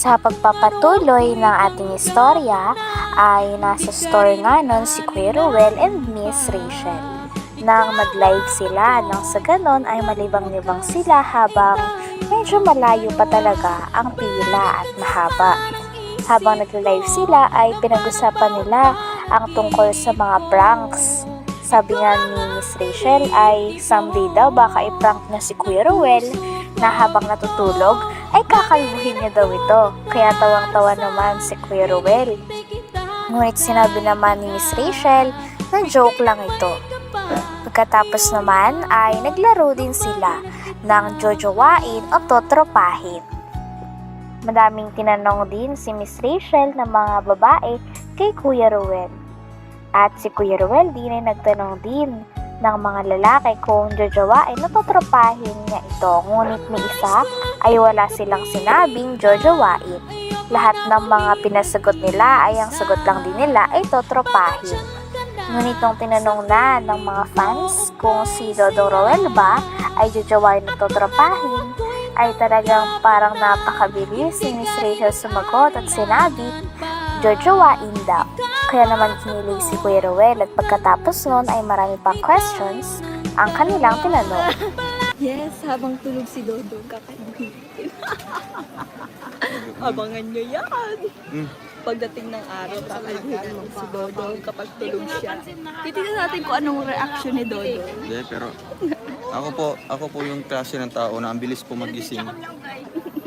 Sa pagpapatuloy ng ating istorya ay nasa store nga nun si Kuya Ruel and Miss Rachel. Nang mag-live sila, nang sa ganon ay malibang-libang sila habang medyo malayo pa talaga ang pila at mahaba. Habang nag-live sila ay pinag-usapan nila ang tungkol sa mga pranks. Sabi nga ni Miss Rachel ay someday daw baka i-prank na si Kuya Ruel na habang natutulog ay kakalbuhin niya daw ito. Kaya tawang-tawa naman si Kuya Ruel. Ngunit sinabi naman ni Miss Rachel na joke lang ito. Pagkatapos naman ay naglaro din sila ng jojowain o totropahin. Madaming tinanong din si Miss Rachel ng mga babae kay Kuya Ruel. At si Kuya Ruel din ay nagtanong din ng mga lalaki kung jojowain o totropahin niya ito. Ngunit ni isa ay wala silang sinabing jojowain. Lahat ng mga pinasagot nila ay ang sagot lang din nila ay totropahin. Ngunit nung tinanong na ng mga fans kung si Dodong Roel ba ay jojowain o totropahin, ay talagang parang napakabilis si Miss Rachel sumagot at sinabi, jojowain daw. Kaya naman kinilig si Kuya Roel at pagkatapos nun ay marami pang questions ang kanilang tinanong. Yes, habang tulog si Dodo, kakainin. Abangan nyo yan. Pagdating ng araw, kakainin si Dodo kapag tulog siya. Titignan natin kung anong reaction ni Dodo. Hindi, pero ako po, ako po yung klase ng tao na ang bilis po magising.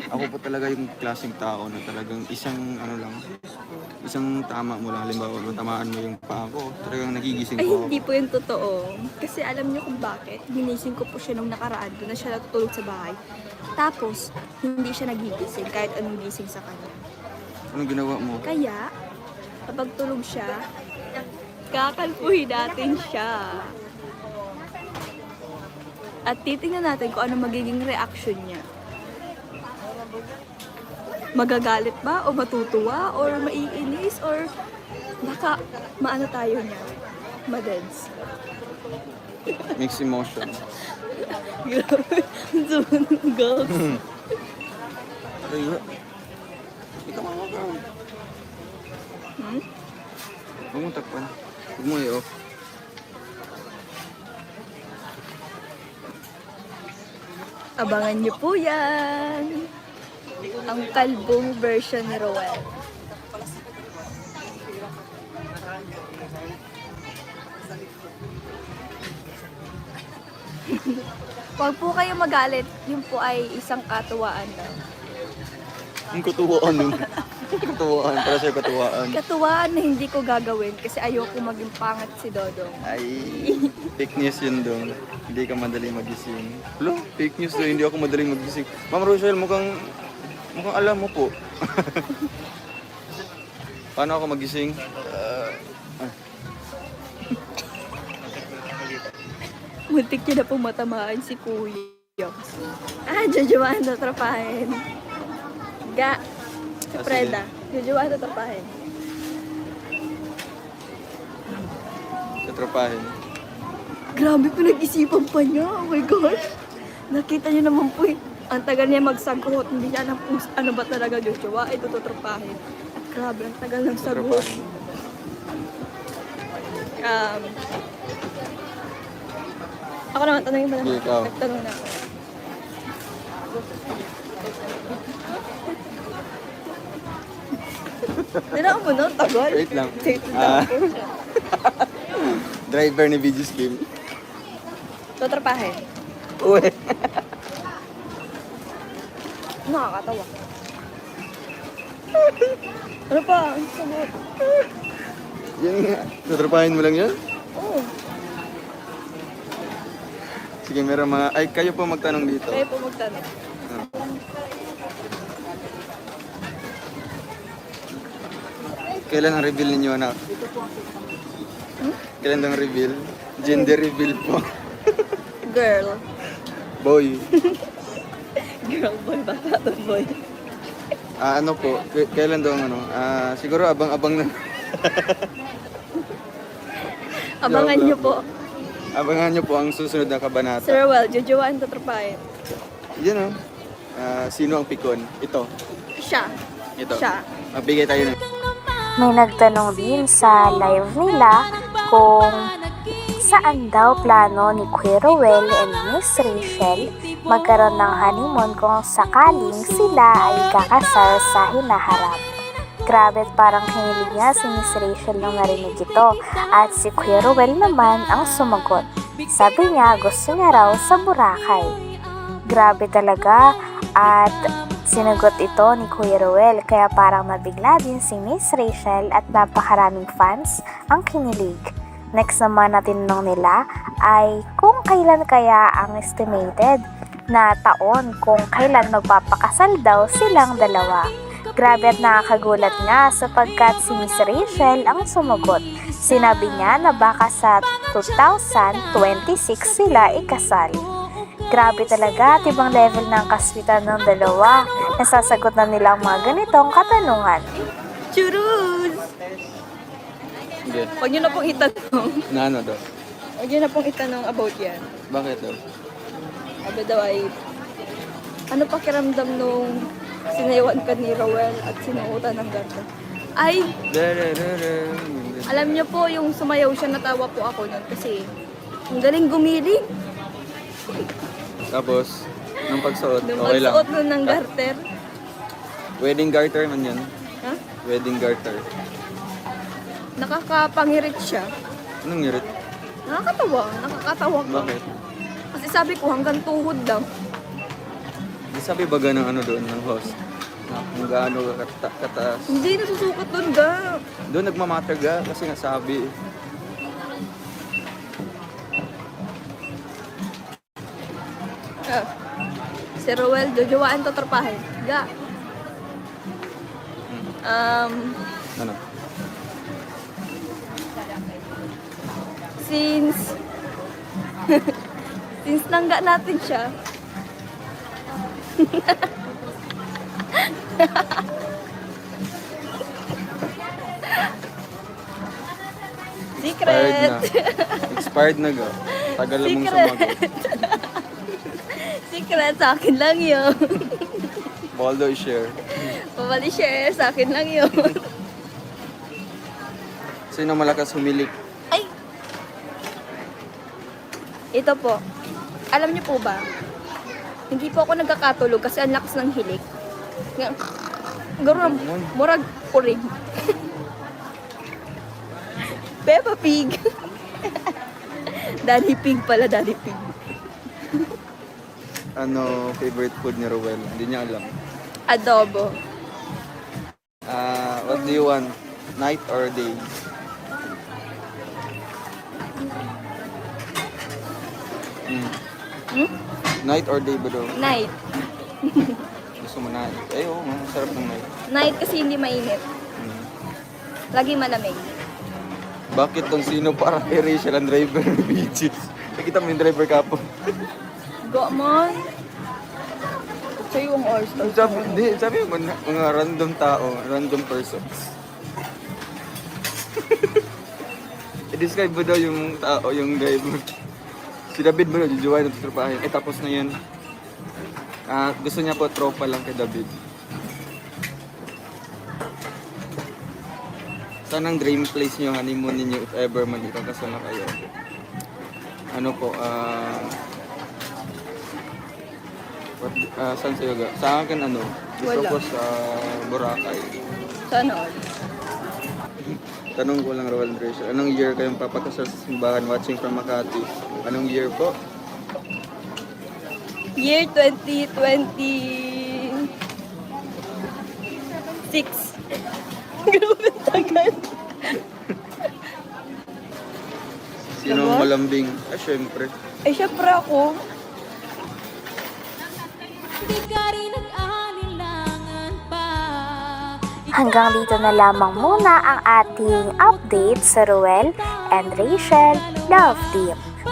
Ako po talaga yung klaseng tao na talagang isang ano lang, isang tama mo lang, halimbawa tamaan mo yung paa ko, talagang nagigising Ay, ako. hindi po yung totoo. Kasi alam niyo kung bakit. Ginising ko po siya nung nakaraan. Doon na siya natutulog sa bahay. Tapos, hindi siya nagigising kahit anong gising sa kanya. Anong ginawa mo? Kaya, kapag tulog siya, kakalpuhin natin siya. At titingnan natin kung ano magiging reaction niya. Magagalit ba? O matutuwa? Or maiinis? Or baka maano tayo niya? Madeds. Mixed emotion. Girls. Ay, ikaw mga ka. Hmm? Huwag mo takpan. Huwag mo i-off. Abangan niyo po yan. Ang kalbong version ni Roel. Huwag po kayo magalit. Yun po ay isang katuwaan lang. Ang katuwaan nun. katuwaan, para sa'yo katuwaan. Katuwaan na hindi ko gagawin kasi ayoko maging pangat si Dodong. Ay, fake news yun dong. Hindi ka madaling magising. Hello, fake news daw, hindi ako madaling magising. Ma'am Rochelle, mukhang, mukhang alam mo po. Paano ako magising? Ah, Muntik niya na po matamaan si Kuya. Ah, jojoan na trapahin. Ga. Si Ah, Preda. Jojoan na trapahin. katropahin. Grabe, pinag-isipan pa niya. Oh my gosh. Nakita niyo naman po eh. Ang tagal niya magsagot. Hindi niya alam kung ano ba talaga jojoa. Ito tutropahin. At grabe, ang tagal ng sagot. Um, ako naman, tanongin mo naman. Ikaw. Nagtanong na ako. Dinaan mo no? Tagal. Wait lang. Wait lang Ah. Driver ni BG Scheme. Tutropahin. Uy. Nakakatawa. ano pa? Ang sagot. Yan nga. Tatrapahin mo lang yan? Oo. Sige, meron mga... Ay, kayo po magtanong dito. Kaya po magtanong. Kailan ang reveal ninyo, anak? Kailan ang reveal? Gender reveal po. Girl. Boy. Girl boy, bata to boy. Ah, ano po? K- kailan daw ang ano? Ah, siguro abang-abang na. Abangan Joke niyo lang po. Abangan nyo po ang susunod na kabanata. Sir Well, jujuan tatrapahin. Yan o. Ah, sino ang pikon? Ito. Siya. Ito. Siya. Magbigay tayo ng... May nagtanong din sa live nila kung saan daw plano ni Kuya Ruel and Miss Rachel magkaroon ng honeymoon kung sakaling sila ay kakasal sa hinaharap. Grabe parang hinilig niya si Miss Rachel nang narinig ito at si Kuya Ruel naman ang sumagot. Sabi niya gusto niya raw sa Boracay. Grabe talaga at sinagot ito ni Kuya Ruel kaya parang mabigla din si Miss Rachel at napakaraming fans ang kinilig. Next naman na tinanong nila ay kung kailan kaya ang estimated na taon kung kailan magpapakasal daw silang dalawa. Grabe at nakakagulat nga sapagkat si Miss Rachel ang sumagot. Sinabi niya na baka sa 2026 sila ikasal. Grabe talaga at ibang level ng kaswitan ng dalawa. Nasasagot na nila ang mga ganitong katanungan. Churus! Hindi. Huwag niyo na pong itanong. Na ano daw? Huwag niyo na pong itanong about yan. Bakit daw? Sabi daw ay, ano pakiramdam nung sinayawan ka ni Rowell at sinuutan ng ganda? Ay, alam niyo po, yung sumayaw siya, natawa po ako nun kasi ang galing gumiling. Tapos, nung pagsuot, Nung okay lang. magsuot nun ng garter. Wedding garter man yan. Ha? Wedding garter. Nakakapangirit siya. Anong ngirit? Nakakatawa, nakakatawa ko. Bakit? Kasi sabi ko hanggang tuhod lang. Di sabi ba ng ano doon, ng host? Na Kung gaano ka kata- kataas. Hindi nasusukat doon ga. Doon nagmamatter ga kasi nga sabi. Ah. Si Rowell, jojowain to trapahin. Ga. Um, Ano? Since since nangga natin siya Expired na. secret Expired na ga. Tagal mong Secret. sumagot. secret sa akin lang yun Baldo i-share. pabali share sa akin lang yun Sino malakas humilik? ay ito po alam niyo po ba hindi po ako nagkakatulog kasi ang lakas ng hilik Nga- Garo murag urig Peppa Pig Daddy Pig pala, Daddy Pig Ano favorite food ni Rowel? Hindi niya alam. Adobo Ah, what do you want? Night or day? Hmm. Hmm? Night or day ba daw? Night Gusto mo night? Eh, oo, masarap ng night. Night kasi hindi mainit Hmm. Lagi malamig Bakit tong sino para kay Rachel ang driver ng beaches? Nakita mo yung driver kapo. Go mon Sa'yo ang all-star Sabi, hindi, sabi mo, mga, mga random tao, random persons. I-describe mo daw yung tao, yung driver. Si David mo daw, jujuwain ng trupahin. Eh, tapos na yun. Ah, gusto niya po tropa lang kay David. Saan ang dream place niyo, honeymoon ninyo if ever man ikakasal na kayo? Ano po, ah... what, ah, saan sa'yo ga? Sa akin ano, gusto Wala. ko sa Boracay. Sana all Tanong ko lang, Rowan Rachel, anong year kayong papakasal sa simbahan watching from Makati? Anong year po? Year 2020 Six. Grabe tagal. Sino ang malambing? Ah, syempre. Eh, syempre ako. Hanggang dito na lamang muna ang ating update sa Ruel and Rachel Love Team.